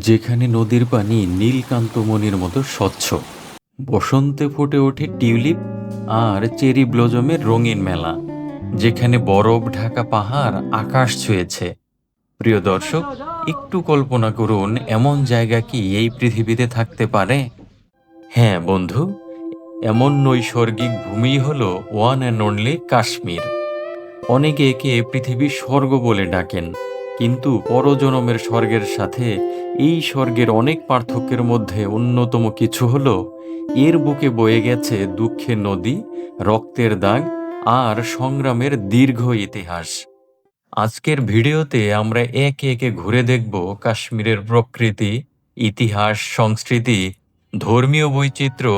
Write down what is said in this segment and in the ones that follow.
যেখানে নদীর পানি নীলকান্তমণির মতো স্বচ্ছ। বসন্তে ফুটে ওঠে টিউলিপ আর চেরি ব্লজমের রঙিন মেলা, যেখানে বরফ ঢাকা পাহাড় আকাশ ছুঁয়েছে। প্রিয় দর্শক, একটু কল্পনা করুন, এমন জায়গা কি এই পৃথিবীতে থাকতে পারে? হ্যাঁ বন্ধু, এমন নৈসর্গিক ভূমি হল ওয়ান অ্যান্ড অনলি কাশ্মীর। অনেকে একে পৃথিবীর স্বর্গ বলে ডাকেন। কিন্তু পরজনমের স্বর্গের সাথে এই স্বর্গের অনেক পার্থক্যের মধ্যে অন্যতম কিছু হল, এর বুকে বয়ে গেছে দুঃখের নদী, রক্তের দাগ আর সংগ্রামের দীর্ঘ ইতিহাস। আজকের ভিডিওতে আমরা একে একে ঘুরে দেখব কাশ্মীরের প্রকৃতি, ইতিহাস, সংস্কৃতি, ধর্মীয় বৈচিত্র্য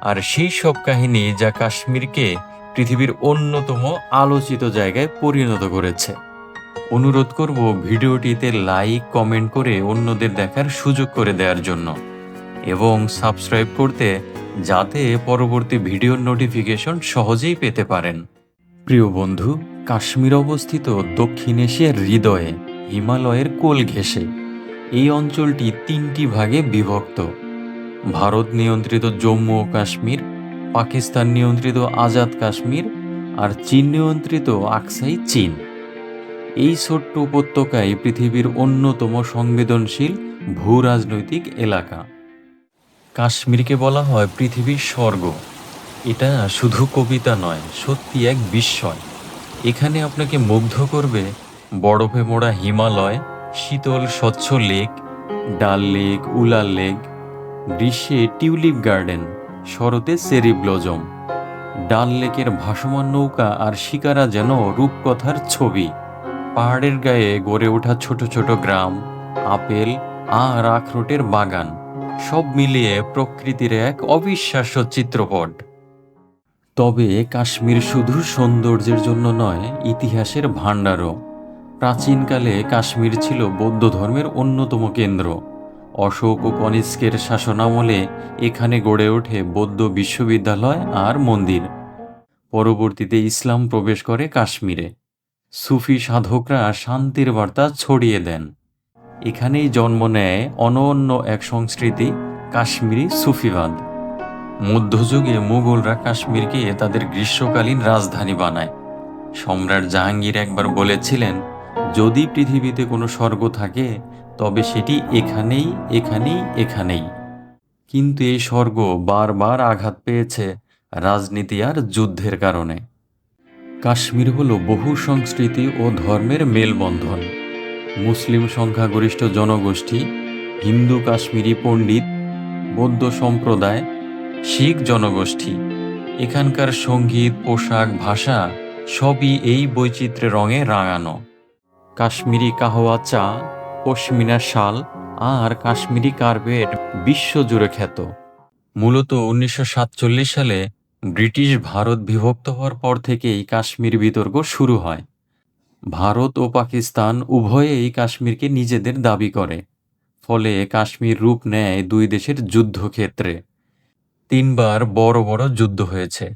আর সেই সব কাহিনী যা কাশ্মীরকে পৃথিবীর অন্যতম আলোচিত জায়গায় পরিণত করেছে। অনুরোধ করব ভিডিওটিতে লাইক, কমেন্ট করে অন্যদের দেখার সুযোগ করে দেওয়ার জন্য। এবং সাবস্ক্রাইব করতে যাতে পরবর্তী ভিডিওর নোটিফিকেশন সহজেই পেতে পারেন। প্রিয় বন্ধু, কাশ্মীর অবস্থিত দক্ষিণ এশিয়ার হৃদয়ে হিমালয়ের কোল ঘেঁষে এই অঞ্চলটি তিনটি ভাগে বিভক্ত। ভারত নিয়ন্ত্রিত জম্মু ও কাশ্মীর, পাকিস্তান নিয়ন্ত্রিত আজাদ কাশ্মীর আর চীন নিয়ন্ত্রিত আকসাই চীন। এই ছোট্ট উপত্যকায় পৃথিবীর অন্যতম সংবেদনশীল ভূ রাজনৈতিক এলাকা। কাশ্মীরকে বলা হয় পৃথিবীর স্বর্গ। এটা শুধু কবিতা নয়, সত্যি এক বিস্ময়। এখানে আপনাকে মুগ্ধ করবে বরফে মোড়া হিমালয়, শীতল স্বচ্ছ lake, Dal lake, Wular lake, গ্রীষ্মে টিউলিপ গার্ডেন, শরতে সেরি ব্লজম ডাল লেকের ভাসমান নৌকা আর শিকারা যেন রূপকথার ছবি। পাহাড়ের গায়ে গড়ে ওঠা ছোট ছোট গ্রাম, আপেল আর আখরোটের বাগান, সব মিলিয়ে প্রকৃতির এক অবিশ্বাস্য চিত্রপট। তবে কাশ্মীর শুধু সৌন্দর্যের জন্য নয়, ইতিহাসের ভাণ্ডারও। প্রাচীনকালে কাশ্মীর ছিল বৌদ্ধ ধর্মের অন্যতম কেন্দ্র। অশোক ও কনিষ্কের শাসনামলে এখানে গড়ে ওঠে বৌদ্ধ বিশ্ববিদ্যালয় আর মন্দির। পরবর্তীতে ইসলাম প্রবেশ করে কাশ্মীরে। সুফি সাধকরা শান্তির বার্তা ছড়িয়ে দেন। এখানেই জন্ম নেয় অনন্য এক সংস্কৃতি, কাশ্মীরি সুফিবাদ। মধ্যযুগে মুঘলরা কাশ্মীরকে তাদের গ্রীষ্মকালীন রাজধানী বানায়। সম্রাট জাহাঙ্গীর একবার বলেছিলেন, যদি পৃথিবীতে কোনো স্বর্গ থাকে, তবে সেটি এখানেই এখানেই এখানেই। কিন্তু এই স্বর্গ বারবার আঘাত পেয়েছে রাজনীতি আর যুদ্ধের কারণে। কাশ্মীর হল বহু সংস্কৃতি ও ধর্মের মেলবন্ধন। মুসলিম সংখ্যাগরিষ্ঠ জনগোষ্ঠী, হিন্দু কাশ্মীরি পণ্ডিত, বৌদ্ধ সম্প্রদায়, শিখ জনগোষ্ঠী, এখানকার সংগীত, পোশাক, ভাষা সবই এই বৈচিত্র্যের রঙে রাঙানো। কাশ্মীরি কাহওয়া চা, পশমিনা শাল আর কাশ্মীরি কার্পেট বিশ্বজুড়ে খ্যাত। মূলত উনিশশো সাতচল্লিশ সালে ব্রিটিশ ভারত বিভক্ত হওয়ার পর থেকেই কাশ্মীর বিতর্ক শুরু হয়। ভারত ও পাকিস্তান উভয়েই কাশ্মীরকে নিজেদের দাবি করে, ফলে কাশ্মীর রূপ নেয় দুই দেশের যুদ্ধক্ষেত্রে। তিনবার বড় বড় যুদ্ধ হয়েছে,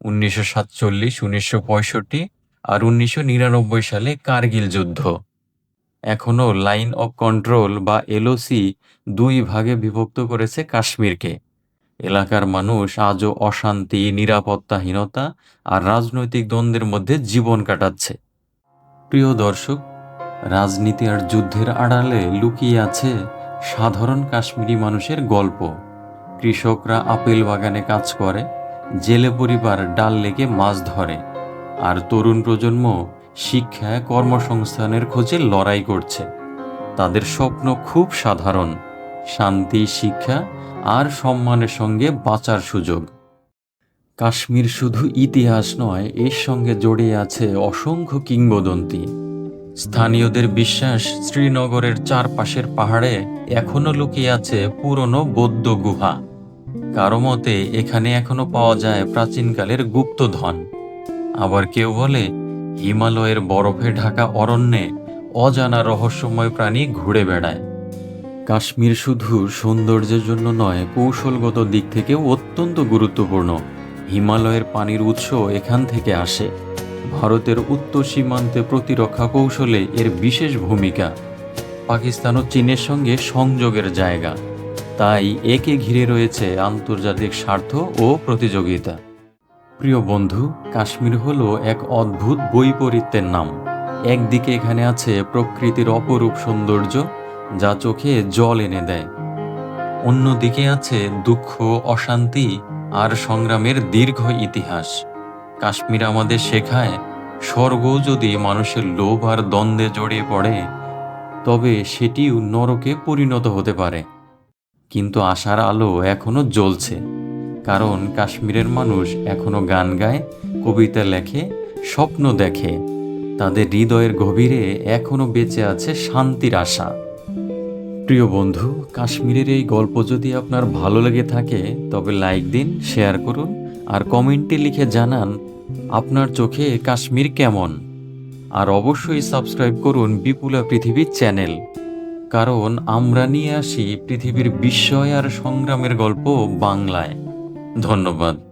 উনিশশো সাতচল্লিশ, উনিশশো পঁয়ষট্টি আর উনিশশো নিরানব্বই সালে কার্গিল যুদ্ধ। এখনও লাইন অফ কন্ট্রোল বা এলওসি দুই ভাগে বিভক্ত করেছে কাশ্মীরকে। এলাকার মানুষ আজও অশান্তি, নিরাপত্তাহীনতা আর রাজনৈতিক দ্বন্দ্বের মধ্যে জীবন কাটাচ্ছে। প্রিয় দর্শক, রাজনীতি আর যুদ্ধের আড়ালে লুকিয়ে আছে সাধারণ কাশ্মীরি মানুষের গল্প। কৃষকরা আপেল বাগানে কাজ করে, জেলে পরিবার ডাল লেগে মাছ ধরে, আর তরুণ প্রজন্ম শিক্ষায় কর্মসংস্থানের খোঁজে লড়াই করছে। তাদের স্বপ্ন খুব সাধারণ, শান্তি, শিক্ষা আর সম্মানের সঙ্গে বাঁচার সুযোগ। কাশ্মীর শুধু ইতিহাস নয়, এর সঙ্গে জড়িয়ে আছে অসংখ্য কিংবদন্তি। স্থানীয়দের বিশ্বাস শ্রীনগরের চারপাশের পাহাড়ে এখনও লুকিয়ে আছে পুরনো বৌদ্ধ গুহা। কারও মতে, এখানে এখনও পাওয়া যায় প্রাচীনকালের গুপ্তধন। আবার কেউ বলে, হিমালয়ের বরফে ঢাকা অরণ্যে অজানা রহস্যময় প্রাণী ঘুরে বেড়ায়। কাশ্মীর শুধু সৌন্দর্যের জন্য নয়, কৌশলগত দিক থেকেও অত্যন্ত গুরুত্বপূর্ণ। হিমালয়ের পানির উৎস এখান থেকে আসে। ভারতের উত্তর সীমান্তে প্রতিরক্ষা কৌশলে এর বিশেষ ভূমিকা। পাকিস্তান ও চীনের সঙ্গে সংযোগের জায়গা। তাই একে ঘিরে রয়েছে আন্তর্জাতিক স্বার্থ ও প্রতিযোগিতা। প্রিয় বন্ধু, কাশ্মীর হল এক অদ্ভুত বৈপরীত্যের নাম। একদিকে এখানে আছে প্রকৃতির অপরূপ সৌন্দর্য যা চোখে জল এনে দেয়। অন্যদিকে আছে দুঃখ, অশান্তি আর সংগ্রামের দীর্ঘ ইতিহাস। কাশ্মীর আমাদের শেখায়, স্বর্গ যদি মানুষের লোভ আর দ্বন্দ্বে জড়িয়ে পড়ে, তবে সেটিও নরকে পরিণত হতে পারে। কিন্তু আশার আলো এখনও জ্বলছে, কারণ কাশ্মীরের মানুষ এখনও গান গায়, কবিতা লেখে, স্বপ্ন দেখে। তাদের হৃদয়ের গভীরে এখনও বেঁচে আছে শান্তির আশা। প্রিয় বন্ধু, কাশ্মীরের এই গল্প যদি আপনার ভালো লেগে থাকে, তবে লাইক দিন শেয়ার করুন, আর কমেন্টে লিখে জানান আপনার চোখে কাশ্মীর কেমন। আর অবশ্যই সাবস্ক্রাইব করুন বিপুলা পৃথিবীর চ্যানেল কারণ আমরা নিয়ে আসি পৃথিবীর বিস্ময় আর সংগ্রামের গল্প বাংলায়। ধন্যবাদ।